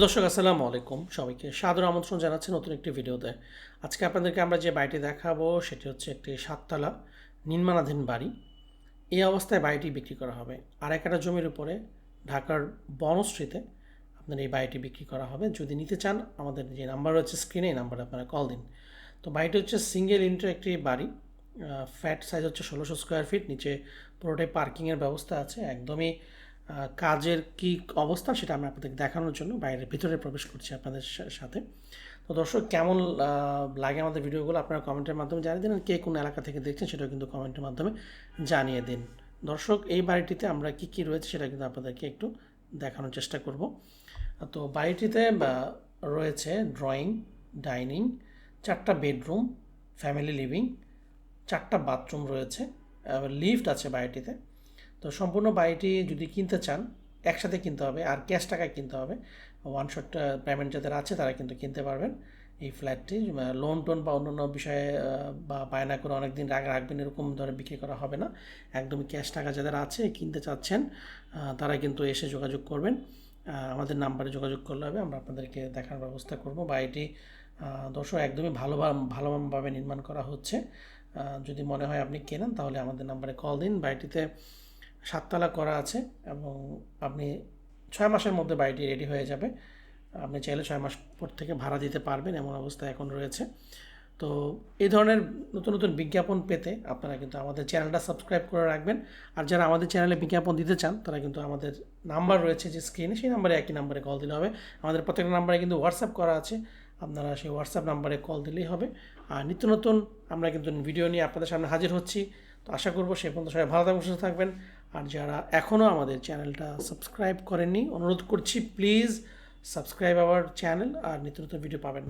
দর্শক, আসসালামু আলাইকুম। সবাইকে সাদর আমন্ত্রণ জানাচ্ছি নতুন একটি ভিডিওতে। আজকে আপনাদেরকে আমরা যে বাড়িটি দেখাবো, সেটি হচ্ছে একটি সাততলা নির্মাণাধীন বাড়ি। এই অবস্থায় বাড়িটি বিক্রি করা হবে। আর একটা জমির উপরে ঢাকার বনশ্রীতে আপনার এই বাড়িটি বিক্রি করা হবে। যদি নিতে চান, আমাদের যে নাম্বার রয়েছে স্ক্রিনে, এই নাম্বারে আপনারা কল দিন। তো বাড়িটি হচ্ছে সিঙ্গেল ইন্টার একটি বাড়ি। ফ্ল্যাট সাইজ হচ্ছে ষোলোশো স্কোয়ার ফিট নিচে পুরোটাই পার্কিংয়ের ব্যবস্থা আছে। একদমই কাজের কি অবস্থা সেটা আমি আপনাদের দেখানোর জন্য বাইরে ভিতরে প্রবেশ করছি আপনাদের সাথে। তো দর্শক, কেমন লাগে আমাদের ভিডিওগুলো আপনারা কমেন্টের মাধ্যমে জানিয়ে দিন, কে কোন এলাকা থেকে দেখছেন সেটাও কিন্তু কমেন্টের মাধ্যমে জানিয়ে দিন। দর্শক, এই বাড়িটিতে আমরা কি কি রয়েছে সেটা কিন্তু আপনাদেরকে একটু দেখানোর চেষ্টা করব। তো বাড়িটিতে রয়েছে ড্রয়িং ডাইনিং চারটা বেডরুম ফ্যামিলি লিভিং চারটা বাথরুম রয়েছে। লিফট আছে বাড়িটিতে। তো সম্পূর্ণ বাড়িটি যদি কিনতে চান একসাথে কিনতে হবে আর ক্যাশ টাকায় কিনতে হবে। ওয়ান শট পেমেন্ট যাদের আছে তারা কিন্তু কিনতে পারবেন। এই ফ্ল্যাটটি লোন টোন বা অন্যান্য বিষয়ে আহ, বা বায়না করে অনেক দিন রাখ রাখবেন এরকম ধরে বিক্রি করা হবে না। একদমই ক্যাশ টাকা যাদের আছে কিনতে চাচ্ছেন তারা কিন্তু এসে যোগাযোগ করবেন। আমাদের নাম্বারে যোগাযোগ করলে হবে আমরা আপনাদেরকে দেখার ব্যবস্থা করব। বাড়িটি আহ, দর্শক একদমই ভালো ভালোভাবে নির্মাণ করা হচ্ছে। যদি মনে হয় আপনি কেনেন তাহলে আমাদের নাম্বারে কল দিন। বাড়িটিতে সাততলা করা আছে এবং আপনি ছয় মাসের মধ্যে বাড়িটি রেডি হয়ে যাবে। আপনি চাইলে ছয় মাস পর থেকে ভাড়া দিতে পারবেন, এমন অবস্থা এখন রয়েছে। তো এই ধরনের নতুন নতুন বিজ্ঞাপন পেতে আপনারা কিন্তু আমাদের চ্যানেলটা সাবস্ক্রাইব করে রাখবেন। আর যারা আমাদের চ্যানেলে বিজ্ঞাপন দিতে চান, তারা কিন্তু আমাদের নাম্বার রয়েছে যে স্ক্রিনে সেই নাম্বারে একই নাম্বারে কল দিলে হবে। আমাদের প্রত্যেকটা নাম্বারে কিন্তু হোয়াটসঅ্যাপ করা আছে। আপনারা সেই হোয়াটসঅ্যাপ নাম্বারে কল দিলেই হবে। আর নিত্য নতুন আমরা কিন্তু ভিডিও নিয়ে আপনাদের সামনে হাজির হচ্ছি। তো আশা করব সে পর্যন্ত সবাই ভালো থাকবেন, সুস্থ থাকবেন। আর যারা এখনও আমাদের চ্যানেলটা সাবস্ক্রাইব করেননি, অনুরোধ করছি প্লিজ সাবস্ক্রাইব আওয়ার চ্যানেল আর নিত্য নতুন ভিডিও পাবেন।